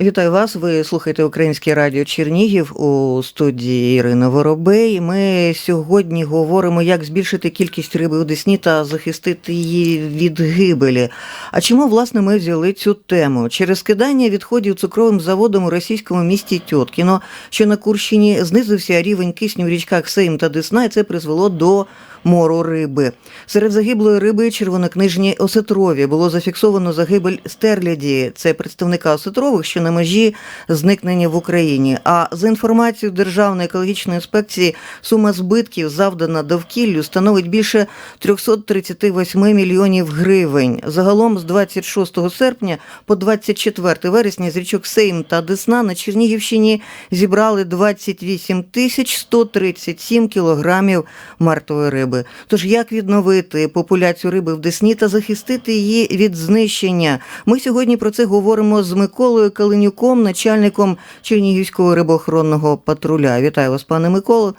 Вітаю вас. Ви слухаєте Українське радіо Чернігів у студії Ірина Воробей. Ми сьогодні говоримо, як збільшити кількість риби у Десні та захистити її від гибелі. А чому власне ми взяли цю тему? Через скидання відходів цукровим заводом у російському місті Тьоткіно, що на Курщині знизився рівень кисню в річках Сейм та Десна, і це призвело до мору риби. Серед загиблої риби червонокнижні осетрові було зафіксовано загибель стерляді. Це представника осетрових, що на межі зникнення в Україні. А за інформацією Державної екологічної інспекції, сума збитків, завдана довкіллю, становить більше 338 мільйонів гривень. Загалом з 26 серпня по 24 вересня з річок Сейм та Десна на Чернігівщині зібрали 28 тисяч 137 кілограмів мертвої риби. Тож як відновити популяцію риби в Десні та захистити її від знищення? Ми сьогодні про це говоримо з Миколою Калинюком, начальником Чернігівського рибоохоронного патруля. Вітаю вас, пане Миколо.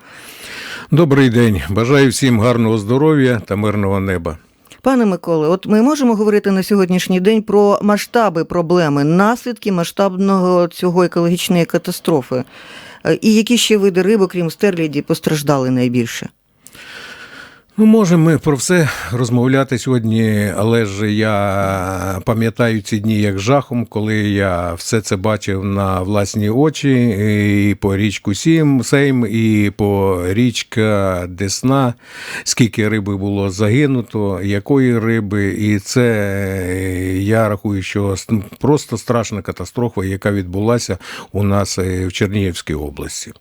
Добрий день. Бажаю всім гарного здоров'я та мирного неба. Пане Миколе, от ми можемо говорити на сьогоднішній день про масштаби проблеми, наслідки масштабного цього екологічної катастрофи. Е, І які ще види риби, крім стерляді, постраждали найбільше? Ну, можемо ми про все розмовляти сьогодні, але ж я пам'ятаю ці дні як жахом, коли я все це бачив на власні очі, і по річку Сім, Сейм, і по річка Десна, скільки риби було загинуто, якої риби, і це я рахую, що просто страшна катастрофа, яка відбулася у нас е, в Чернігівській області.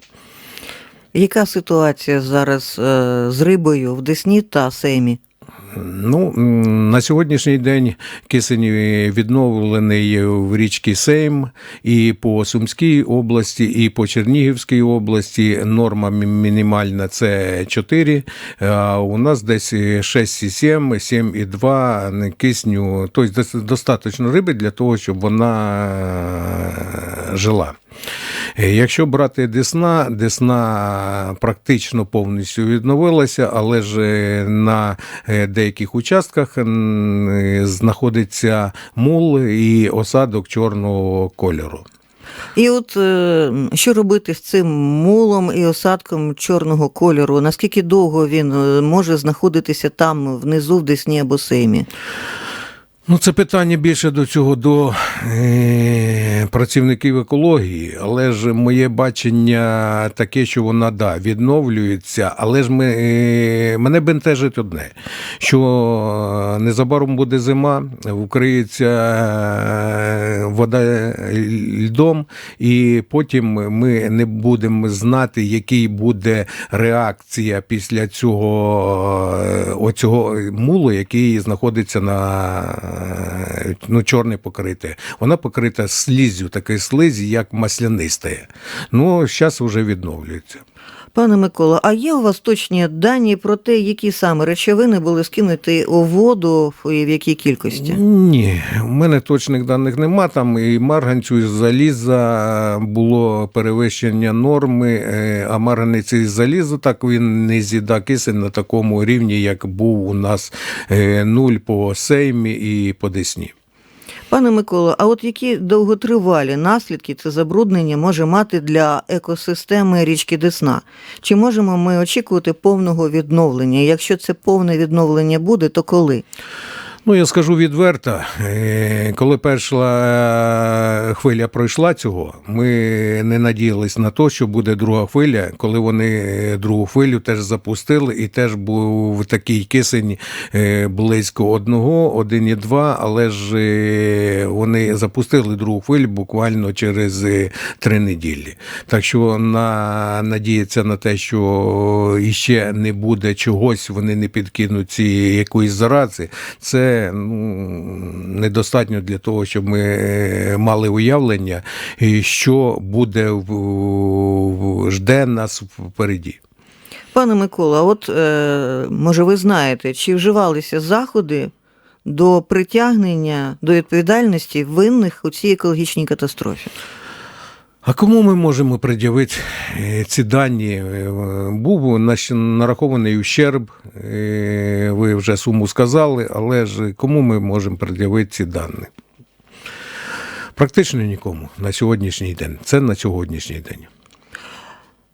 Яка ситуація зараз е, з рибою в Десні та Сеймі? Ну, на сьогоднішній день кисень відновлений в річці Сейм і по Сумській області, і по Чернігівській області. Норма мінімальна це 4, а у нас десь 6,7, 7,2 кисню. Тобто дос- достатньо риби для того, щоб вона е, жила. Е, Якщо брати Десна, Десна практично повністю відновилася, але ж е, на е, деяких участках знаходиться мул і осадок чорного кольору. І от що робити з цим мулом і осадком чорного кольору? Наскільки довго він може знаходитися там внизу в Десні або Сеймі? Ну, це питання більше до цього до е, працівників екології, але ж моє бачення таке, що вона да, відновлюється, але ж ми, е, мене бентежить одне, що незабаром буде зима, вкриється е, вода льдом, і потім ми не будемо знати, який буде реакція після цього е, оцього мулу, який знаходиться на ну, чорне покрите. Вона покрита слізю, такої слизі, як маслянистає. Ну, зараз вже відновлюється. Пане Микола, а є у вас точні дані про те, які саме речовини були скинуті у воду і в якій кількості? Ні, у мене точних даних нема. Там і марганцю, і заліза було перевищення норми, е, а марганець і залізо так він не з'їда кисень на такому рівні, як був у нас е, нуль по сеймі і по десні. Пане Миколо, а от які довготривалі наслідки це забруднення може мати для екосистеми річки Десна? Чи можемо ми очікувати повного відновлення? Якщо це повне відновлення буде, то коли? Ну, я скажу відверто, е, коли перша е, хвиля пройшла цього, ми не надіялись на те, що буде друга хвиля, коли вони е, другу хвилю теж запустили, і теж був такий кисень близько одного, один і два, але ж вони запустили другу хвилю буквально через три неділі. Так що на, надіятися на те, що іще не буде чогось, вони не підкинуть ці якоїсь зарази, це ну, недостатньо для того, щоб ми е, мали уявлення, що буде жде нас впереді. Пане Микола, от е, може ви знаєте, чи вживалися заходи до притягнення до відповідальності винних у цій екологічній катастрофі? А кому ми можемо пред'явити е, ці дані? Е, Був нарахований ущерб, е, ви вже суму сказали, але ж кому ми можемо пред'явити ці дані? Практично нікому на сьогоднішній день. Це на сьогоднішній день.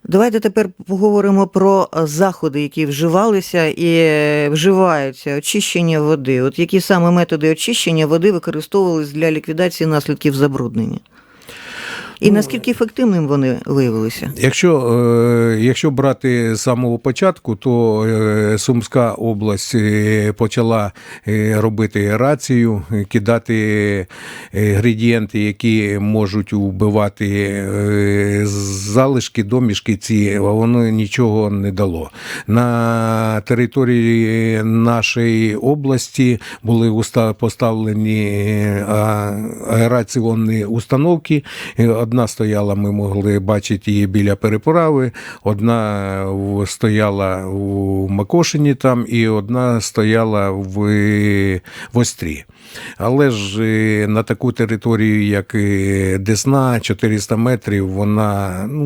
Давайте тепер поговоримо про заходи, які вживалися і вживаються очищення води. От які саме методи очищення води використовувались для ліквідації наслідків забруднення? І Ну, наскільки ефективним вони виявилися? Якщо, е, якщо брати з самого початку, то е, Сумська область е, почала робити аерацію, е, кидати інгредієнти, які можуть вбивати залишки, домішки ці, а воно нічого не дало. На території нашої області були поставлені аераційні установки. Одна стояла, ми могли бачити її біля переправи, одна стояла у Макошині там, і одна стояла в, в Острі. Але ж е, на таку територію, як е, Десна, 400 метрів, вона ну,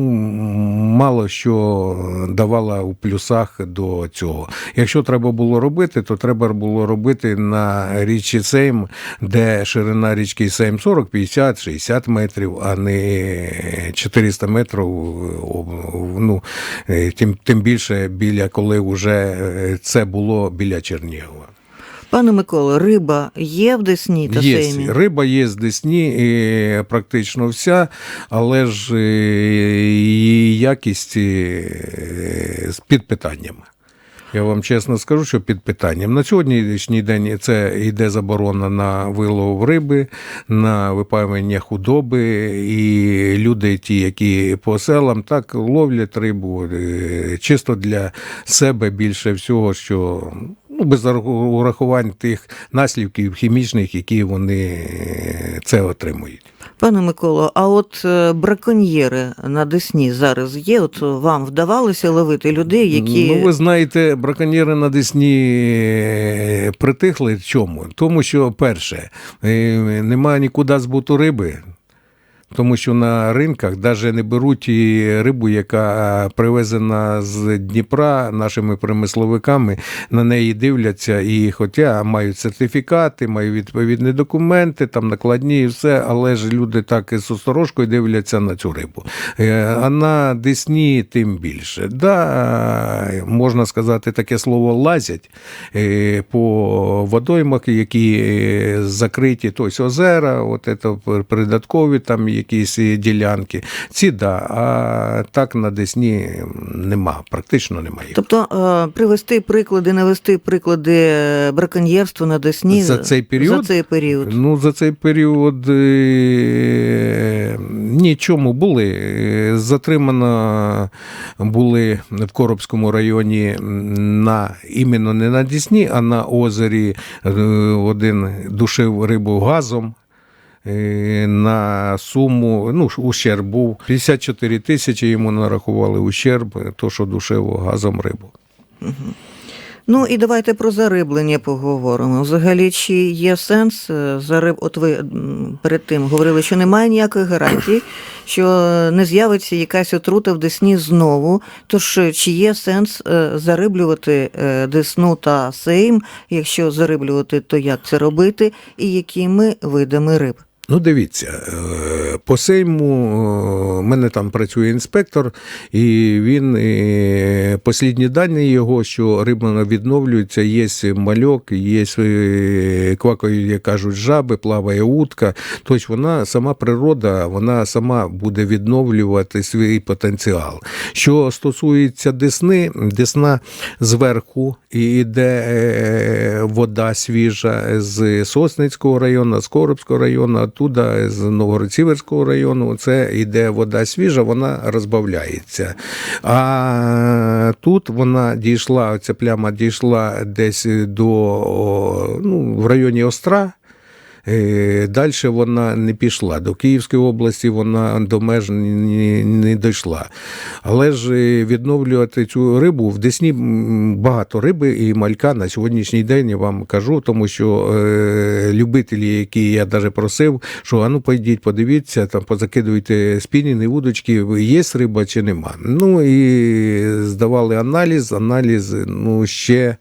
мало що давала у плюсах до цього. Якщо треба було робити, то треба було робити на річці Сейм, де ширина річки Сейм 40, 50, 60 метрів, а не 400 метрів. Ну, е, тим, тим більше біля коли вже це було біля Чернігова. Пане Миколо, риба є в Десні та Є, Сеймі? риба є з Десні і практично вся, але ж е, її якість е, під питаннями. Я вам чесно скажу, що під питанням. На сьогоднішній день це йде заборона на вилов риби, на випаювання худоби, і люди, ті, які по селам, так ловлять рибу е, чисто для себе більше всього, що ну, без урахувань тих наслідків хімічних, які вони е, це отримують. Пане Миколо, а от е, браконьєри на Десні зараз є? От вам вдавалося ловити людей, які Ну, ви знаєте, браконьєри на Десні е, притихли чому? Тому що, перше, немає нікуди збуту риби. Тому що на ринках навіть не беруть і рибу, яка привезена з Дніпра нашими промисловиками, на неї дивляться і, хоча мають сертифікати, мають відповідні документи, там накладні і все, але ж люди так із осторожкою дивляться на цю рибу. Е, А на Десні тим більше. Да, можна сказати таке слово лазять е, по водоймах, які е, закриті, тобто озера, от це придаткові там якісь ділянки. Ці да, а так на Десні нема, практично немає. Тобто е, привести приклади, навести приклади браконьєрства на Десні За цей період? За цей період. Ну, за цей період е, нічому були. Затримано були в Коробському районі на іменно не на Дісні, а на озері е, один душив рибу газом. Е, На суму, ну, ущерб був 54 тисячі йому нарахували ущерб, то, що душив газом рибу. Ну і давайте про зариблення поговоримо. Взагалі, чи є сенс е, зариб? От ви перед тим говорили, що немає ніякої гарантії, що не з'явиться якась отрута в Десні знову. Тож е, чи є сенс е, зариблювати е, Десну та Сейм? Якщо зариблювати, то як це робити, і якими видами риб? Ну, дивіться, е, по сейму е, в мене там працює інспектор, і він е, послідні дані його, що риба відновлюється, є мальок, є квакають, як кажуть, жаби, плаває утка. Тобто вона сама природа, вона сама буде відновлювати свій потенціал. Що стосується десни, десна зверху і йде е, вода свіжа з Сосницького району, з Коробського району, оттуда з Новгород-Сіверського району. Це йде вода свіжа, вона розбавляється. А тут вона дійшла, ця пляма дійшла десь до ну, в районі Остра. Далі вона не пішла. До Київської області вона до меж не, дійшла. Але ж е, відновлювати цю рибу в Десні багато риби і малька на сьогоднішній день я вам кажу, тому що е, любителі, які я навіть просив, що а ну пойдіть, подивіться, там позакидуйте спінінги, вудочки, є риба чи нема. Ну і здавали аналіз, аналіз ну, ще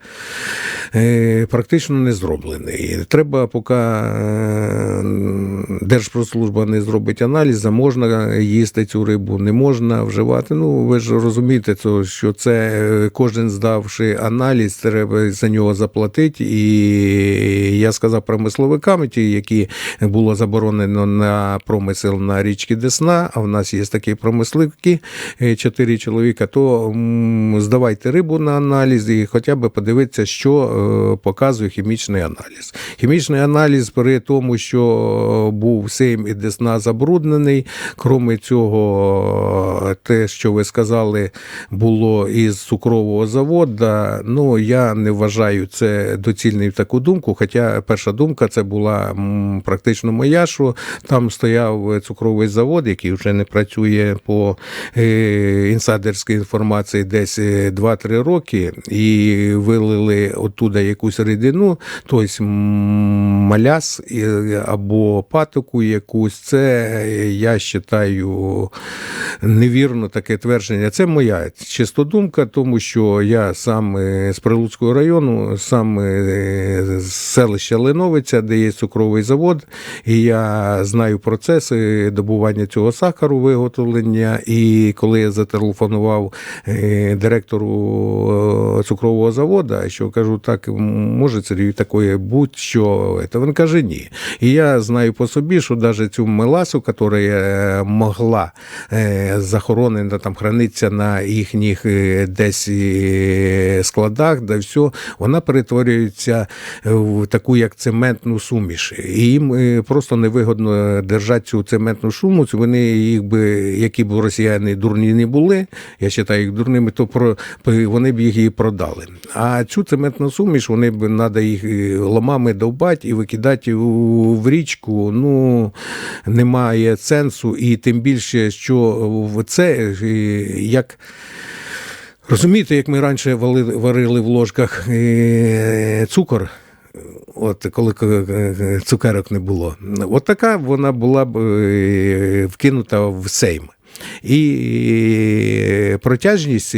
е, практично не зроблений. Треба поки. Е, Держпродслужба не зробить аналіз, а можна їсти цю рибу, не можна вживати. Ну, ви ж розумієте, що це е, кожен здавши аналіз, треба за нього заплатити. І я сказав промисловикам, ті, які було заборонено на промисел на річці Десна, а в нас є такі промисливки, е, чотири чоловіка, то здавайте рибу на аналіз і хоча б подивитися, що показує хімічний аналіз. Хімічний аналіз при тому, що був Сейм і Десна забруднений. Крім цього, те, що ви сказали, було із цукрового заводу. Ну, я не вважаю це доцільною таку думку. Хоча перша думка це була практично моя, що там стояв цукровий завод, який вже не працює по е, інсайдерській інформації десь е, 2-3 роки, і вилили оттуда якусь рідину, тобто маляс е, або патоку якусь. Це я вважаю невірно таке твердження. Це моя чисто думка, тому що я сам з Прилуцького району, сам з селища Леновиця, де є цукровий завод, і я знаю процеси добування цього сахару, виготовлення. І коли я зателефонував е, директору е, цукрового заводу, що кажу, так може Сергій такое бути, що це він каже ні. І я знаю по собі, що навіть цю меласу, яка е, могла е, захоронена там храниться на їхніх е, десь складах, де все, вона перетворюється в таку як цементну суміш. І їм просто невигодно держати цю цементну суміш. Вони їх би, які б росіяни дурні не були, я вважаю їх дурними, то про вони б їх і продали. А цю цементну суміш вони б треба їх ломами довбати і викидати у- в річку. Ну немає сенсу, і тим більше, що в це е, як. Розумієте, як ми раніше вали- варили в ложках е, цукор, от коли е, цукерок не було. От така вона була б е, вкинута в сейм. І протяжність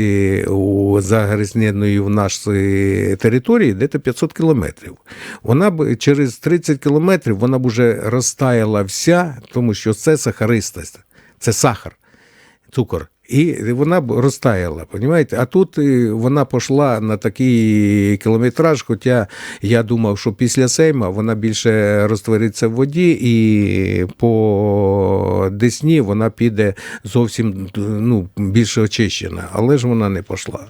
у загрізненої в нашій території десь 500 кілометрів. Вона б через 30 кілометрів вона б уже розтаяла вся, тому що це сахаристость, це сахар, цукор. І вона б розтаяла, Понімаєте? А тут е, вона пішла на такий кілометраж, хоча я думав, що після Сейма вона більше розтвориться в воді, і по Десні вона піде зовсім ну, більше очищена. Але ж вона не пішла.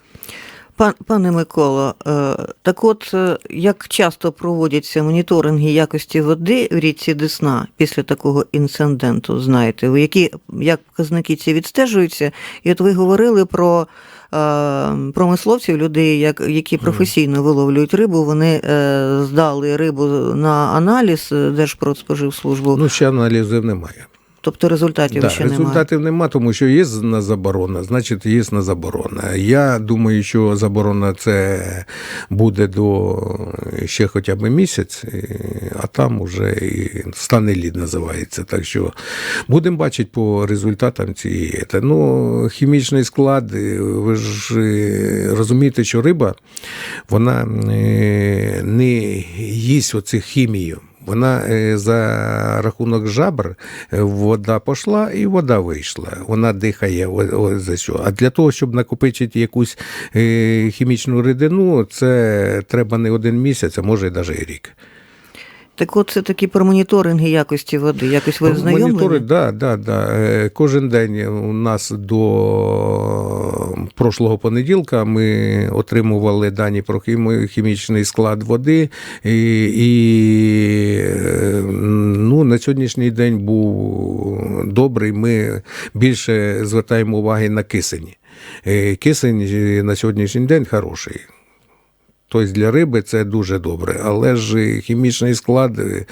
Пан, пане Миколо, е, так от е, як часто проводяться моніторинги якості води в річці Десна після такого інциденту, знаєте, ви які як показники ці відстежуються? І от ви говорили про е, промисловців, людей, як, які професійно виловлюють рибу, вони здали рибу на аналіз Держпродспоживслужбу, Ну, ще аналізів немає. Тобто результатів Да, ще немає. результатів нема, тому що є на заборона, значить є на заборона. Я думаю, що заборона це буде до ще хоча б місяць, а там уже і стане лід називається. Так що будемо бачити по результатам цієї. Ну, хімічний склад, е, ви ж е, розумієте, що риба вона е, не їсть оцих хімію. Вона е, за рахунок жабр е, вода пішла і вода вийшла. Вона дихає за що. А для того, щоб накопичити якусь е, хімічну рідину, це треба не один місяць, а може навіть рік. Так от це такі про моніторинги якості води. Якось ви знайомлені? Монітори, да, да, да. Кожен день у нас до прошлого понеділка ми отримували дані про хімічний склад води. І, і е, ну, на сьогоднішній день був добрий. Ми більше звертаємо уваги на кисень. Е, Кисень е, на сьогоднішній день хороший. Тобто для риби це дуже добре. Але ж хімічний склад, е,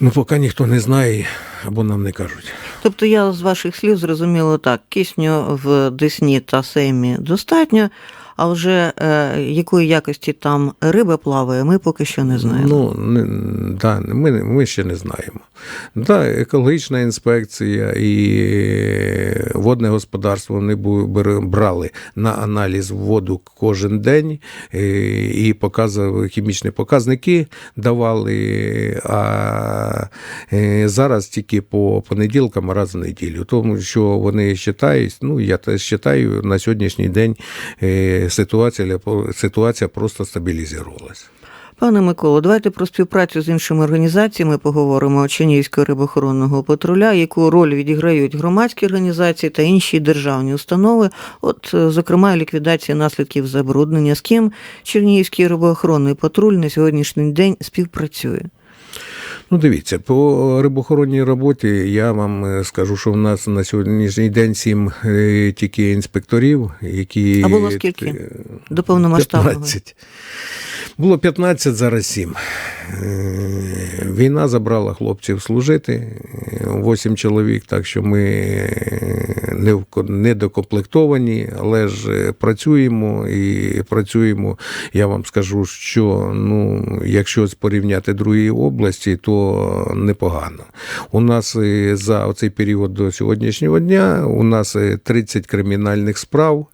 ну, поки ніхто не знає або нам не кажуть. Тобто я з ваших слів зрозуміла так, кисню в Десні та Сеймі достатньо, а вже е, якої якості там риба плаває, ми поки що не знаємо. Ну, не, да, ми, ми ще не знаємо. Да, екологічна інспекція і водне господарство вони брали на аналіз воду кожен день е, і показували хімічні показники давали. А е, зараз тільки по понеділкам раз в неділю. Тому що вони вважають, ну я теж вважаю, на сьогоднішній день е, ситуація, ситуація просто стабілізувалася. Пане Миколо, давайте про співпрацю з іншими організаціями поговоримо Чернігівського рибоохоронного патруля, яку роль відіграють громадські організації та інші державні установи, от, е, зокрема, ліквідація наслідків забруднення, з ким Чернігівський рибоохоронний патруль на сьогоднішній день співпрацює. Ну, дивіться, по рибохоронній роботі я вам е, скажу, що в нас на сьогоднішній день сім е, тільки інспекторів, які А було скільки? Е, До повномасштабного? 15. Було 15, зараз 7. Війна забрала хлопців служити, 8 чоловік, так що ми е, не недокомплектовані, але ж е, працюємо і працюємо. Я вам скажу, що ну, якщо порівняти другі області, то непогано. У нас е, за оцей період до сьогоднішнього дня у нас е, 30 кримінальних справ.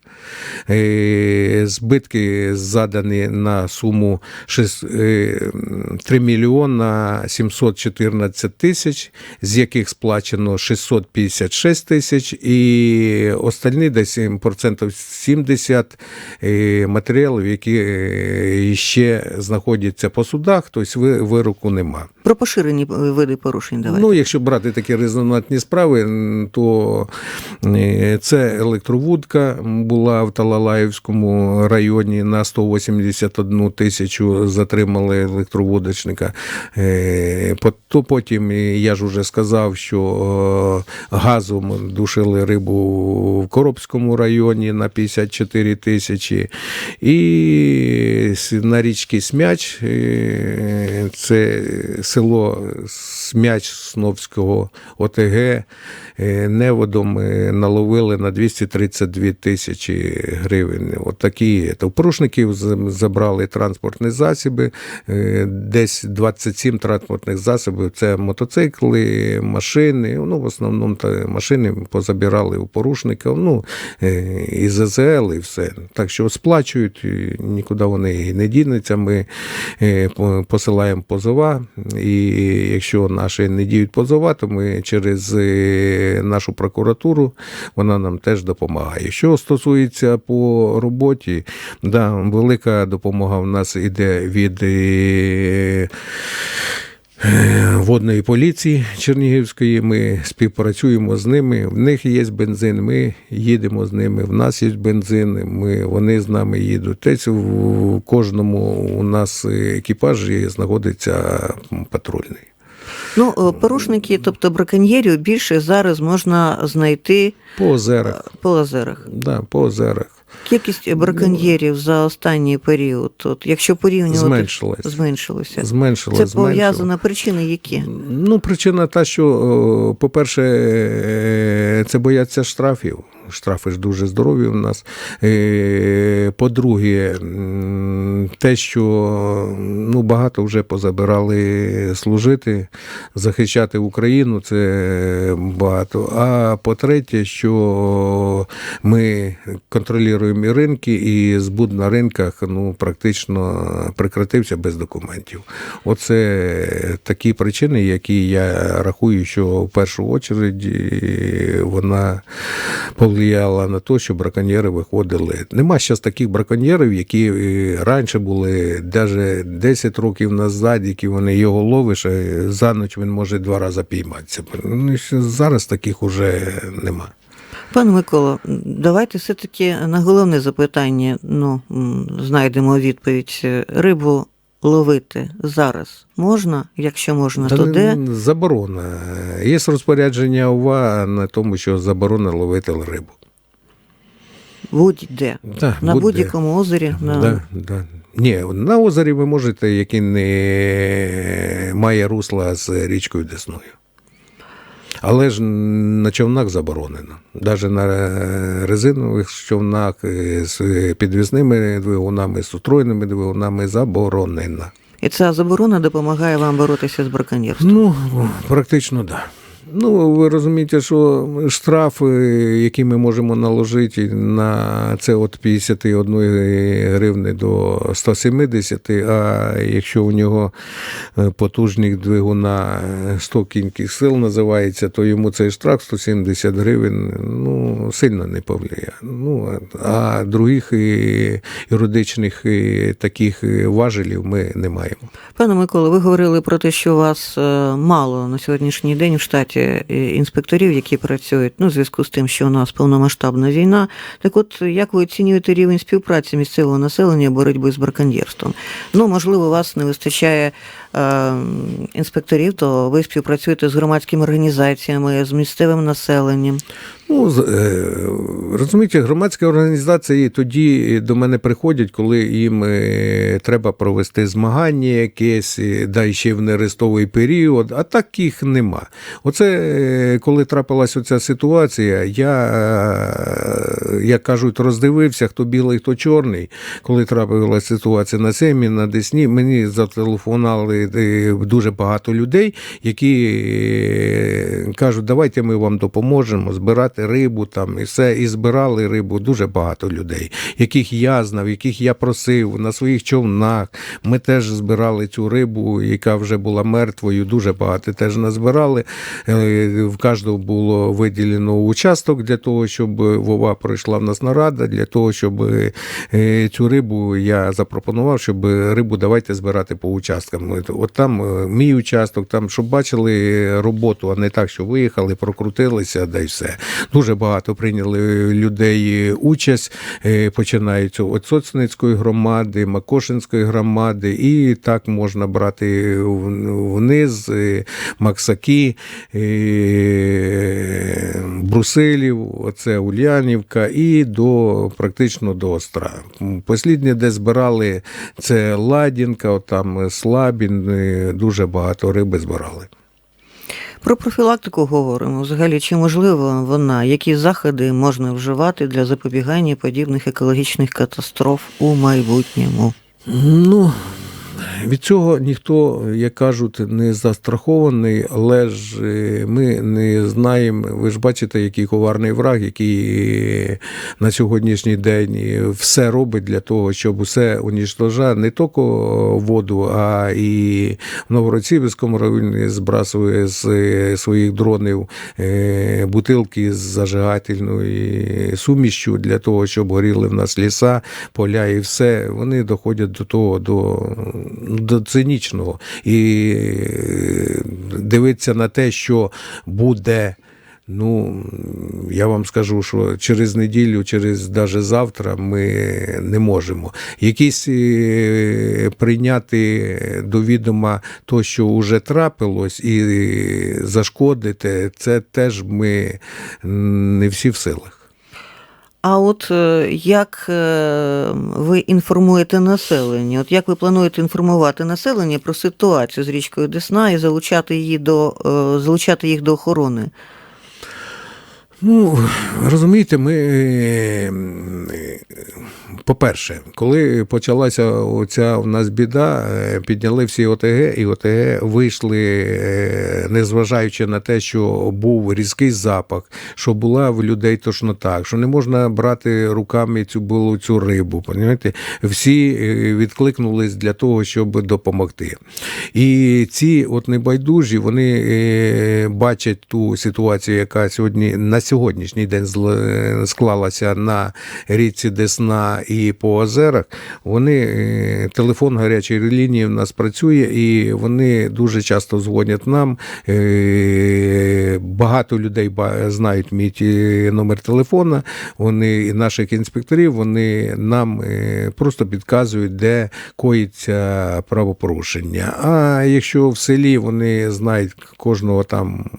Е, Збитки задані на суму 6, е, 3 мільйона 714 тисяч, з яких сплачено 656 тисяч, і остальні десь процентів 70 е, матеріалів, які ще знаходяться по судах, тобто вироку нема. Про поширені види порушень давайте. Ну, якщо брати такі резонантні справи, то це електровудка була в Талалаївському районі на 181 тисячу затримали електровудочника. Е, То потім, я ж уже сказав, що е, газом душили рибу в Коробському районі на 54 тисячі. І на річці Смяч, е, це село Смяч Сновського ОТГ, е, неводом наловили на 232 тисячі гривень. От такі. То порушників забрали транспортні засоби, е, десь 27 транспортних засобів. Це мотоцикли, машини. Ну, в основному та машини позабирали у порушників. Ну, е, і ЗЗЛ, і все. Так що сплачують, нікуди вони не дінуться. Ми е, посилаємо позова, і якщо наші не діють позова, то ми через нашу прокуратуру вона нам теж допомагає. Що стосується по роботі, да, велика допомога в нас іде від. е, е, Водної поліції Чернігівської, ми співпрацюємо з ними. В них є бензин, ми їдемо з ними. В нас є бензин, ми, вони з нами їдуть. Тець в кожному у нас екіпажі знаходиться патрульний. Ну, е, порушники, тобто браконьєрів, більше зараз можна знайти По озерах. по озерах. Да, по озерах. Кількість браконьєрів за останній період, от, якщо порівнювати, Зменшилась. зменшилося. Зменшилось, Це пов'язано причини які? Ну, причина та, що, по-перше, е, це бояться штрафів. Штрафи ж дуже здорові у нас. Е, По-друге, те, що ну, багато вже позабирали служити, захищати Україну, це багато. А по-третє, що ми контролюємо і ринки, і збут на ринках ну, практично прекратився без документів. Оце такі причини, які я рахую, що в першу чергу вона повлияла на те, що браконьєри виходили. Нема зараз таких браконьєрів, які е, раніше були навіть 10 років назад, які вони його ловиш, а за ніч він може два рази пійматися. Ну, Зараз таких уже нема. Пане Микола, давайте все-таки на головне запитання ну, знайдемо відповідь. Рибу ловити зараз можна? Якщо можна, Та то де? Заборона. Є розпорядження УВА на тому, що заборона ловити рибу. Будь-де. Да, На будь-якому озері. На... Да, да. Ні, на озері ви можете, який не має русла з річкою Десною. Але ж на човнах заборонено. Навіть на резинових човнах з підвізними двигунами, з утроєними двигунами заборонено. І ця заборона допомагає вам боротися з браконьєрством. Ну, практично так. Да. Ну, ви розумієте, що штрафи, які ми можемо наложити на це від 51 гривни до 170, а якщо у нього е, потужник двигуна е, 100 кінських сил називається, то йому цей штраф 170 гривень ну, сильно не повлияє. Ну, а других е, юридичних е, таких важелів ми не маємо. Пане Миколо, ви говорили про те, що вас мало на сьогоднішній день в штаті е, інспекторів, які працюють ну, в зв'язку з тим, що у нас повномасштабна війна. Так от, як ви оцінюєте рівень співпраці місцевого населення боротьби з браконьєрством? Ну, можливо, вас не вистачає е, інспекторів, то ви співпрацюєте з громадськими організаціями, з місцевим населенням. Ну, е, розумієте, громадські організації тоді до мене приходять, коли їм е, треба провести змагання якесь, е, да ще в нерестовий період, а таких нема. Оце коли трапилась оця ситуація, я, як кажуть, роздивився, хто білий, хто чорний. Коли трапилася ситуація на Семі, на Десні, мені зателефонували дуже багато людей, які е, кажуть, давайте ми вам допоможемо збирати рибу там і все. І збирали рибу дуже багато людей, яких я знав, яких я просив на своїх човнах. Ми теж збирали цю рибу, яка вже була мертвою. Дуже багато теж назбирали. Е, В кожного було виділено участок для того, щоб Вова пройшла в нас нарада, для того, щоб е, цю рибу я запропонував, щоб рибу давайте збирати по участкам. От- там е, мій участок, там щоб бачили роботу, а не так, що виїхали, прокрутилися, да й все. Дуже багато прийняли людей участь, е, починаються від Соцницької громади, Макошинської громади, і так можна брати вниз е, Максаки, Брусилів, оце Ульянівка і до практично до Остра. Посліднє, де збирали, це Ладінка, там Слабін, дуже багато риби збирали. Про профілактику говоримо. Взагалі, чи можливо вона, які заходи можна вживати для запобігання подібних екологічних катастроф у майбутньому? Ну, від цього ніхто, як кажуть, не застрахований, але ж е, ми не знаємо. Ви ж бачите, який коварний враг, який е, на сьогоднішній день все робить для того, щоб усе уніштожа не тільки воду, а і в Новороцівському районі збрасує з е, своїх дронів е, бутилки з зажигательною сумішчю для того, щоб горіли в нас ліса, поля і все. Вони доходять до того, до, до цинічного. І е, дивитися на те, що буде. Ну, я вам скажу, що через неділю, через даже завтра ми не можемо. Якісь е, прийняти до відома то, що вже трапилось, і зашкодити, це теж ми не всі в силах. А от е, як е, ви інформуєте населення? От як ви плануєте інформувати населення про ситуацію з річкою Десна і залучати її до е, залучати їх до охорони? Ну, розумієте, ми, е, по-перше, коли почалася оця у нас біда, е, підняли всі ОТГ, і ОТГ вийшли, е, незважаючи на те, що був різкий запах, що була в людей тошнота, що не можна брати руками цю було цю рибу. Понімаєте? Всі е, відкликнулись для того, щоб допомогти. І ці от небайдужі, вони бачать ту ситуацію, яка сьогодні на сьогоднішній день склалася на річці Десна і по озерах. Вони е, телефон гарячої лінії в нас працює, і вони дуже часто дзвонять нам. Е, Багато людей знають мій номер телефона. Вони і наших інспекторів вони нам е, просто підказують, де коїться правопорушення. А якщо в селі вони знають кожного там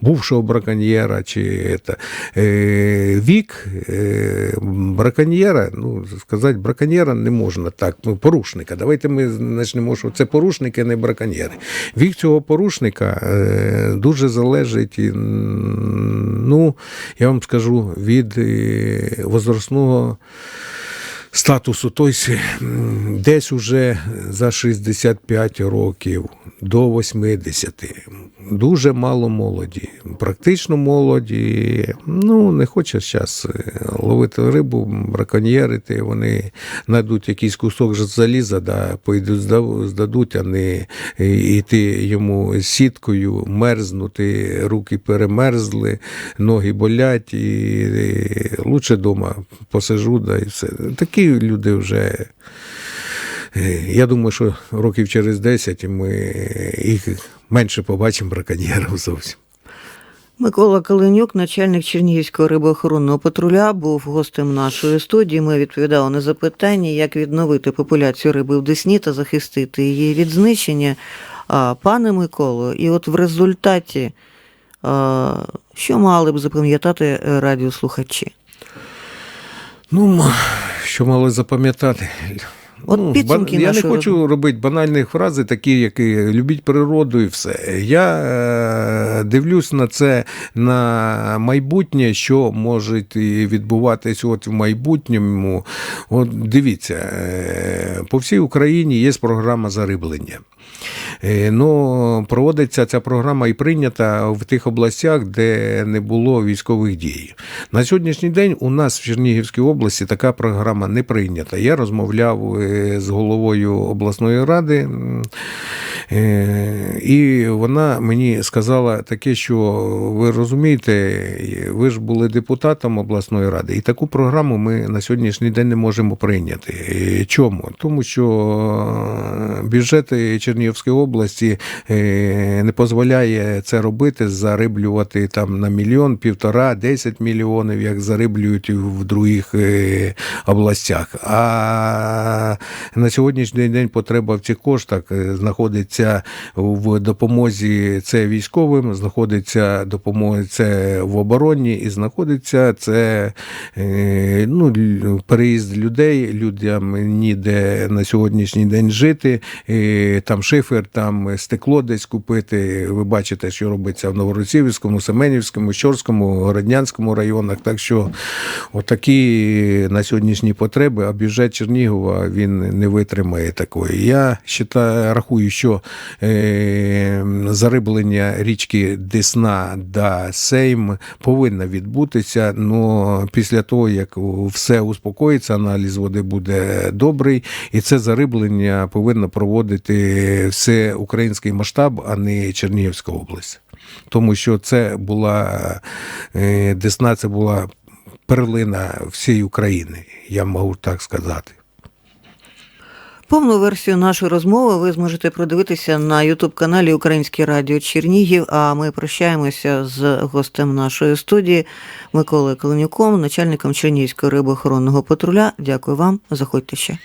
бувшого браконьєра чи Это. э, Вік э, браконьєра, ну, сказати, браконьєра не можна так, ну, порушника. Давайте ми почнемо, що це порушники, а не браконьєри. Вік цього порушника е, дуже залежить, ну, я вам скажу, від е, возрастного статусу. Тобто м, десь уже за 65 років до 80. Дуже мало молоді. Практично молоді. Ну, не хоче зараз ловити рибу, браконьєрити. Вони знайдуть якийсь кусок заліза, да, поїдуть, здадуть, а не йти йому сіткою, мерзнути, руки перемерзли, ноги болять, і лучше вдома посижу, да, і все. Такі люди вже. е, Я думаю, що років через 10 ми їх менше побачимо браконьєрів зовсім. Микола Каленюк, начальник Чернігівського рибоохоронного патруля, був гостем нашої студії. Ми відповідали на запитання, як відновити популяцію риби в Десні та захистити її від знищення. А, Пане Миколо, і от в результаті, що мали б запам'ятати радіослухачі? Ну, що мали запам'ятати. От ну, підсумки я не хочу робити банальних фрази, такі, як любіть природу і все. Я е, дивлюсь на це на майбутнє, що може відбуватись от в майбутньому. От дивіться, е, по всій Україні є програма зариблення. Е, Ну, проводиться ця програма і прийнята в тих областях, де не було військових дій. На сьогоднішній день у нас в Чернігівській області така програма не прийнята. Я розмовляв е, з головою обласної ради, і вона мені сказала таке, що ви розумієте, ви ж були депутатом обласної ради, і таку програму ми на сьогоднішній день не можемо прийняти. Е, Чому? Тому що е, бюджет Чернігівської області е, не дозволяє це робити, зариблювати там на мільйон, півтора, десять мільйонів, як зариблюють в других е, областях. А на сьогоднішній день потреба в цих коштах е, знаходиться в допомозі це військовим, знаходиться допомога це в обороні і знаходиться це е, ну, переїзд людей, людям ніде на сьогоднішній день жити, там шифер, там стекло десь купити. Ви бачите, що робиться в Новоросівському, Семенівському, Щорському, Городнянському районах. Так що отакі на сьогоднішні потреби, а бюджет Чернігова він не витримає такої. Я считаю, рахую, що зариблення річки Десна да Сейм повинна відбутися. але після того, як все успокоїться, аналіз води буде добрий, і це зариблення повинно проводити все український масштаб, а не Чернігівська область. Тому що це була е, Десна, це була перлина всієї України, я можу так сказати. Повну версію нашої розмови ви зможете продивитися на Ютуб-каналі Українське Радіо Чернігів. А ми прощаємося з гостем нашої студії Миколою Каленюком, начальником Чернігівського рибоохоронного патруля. Дякую вам. Заходьте ще.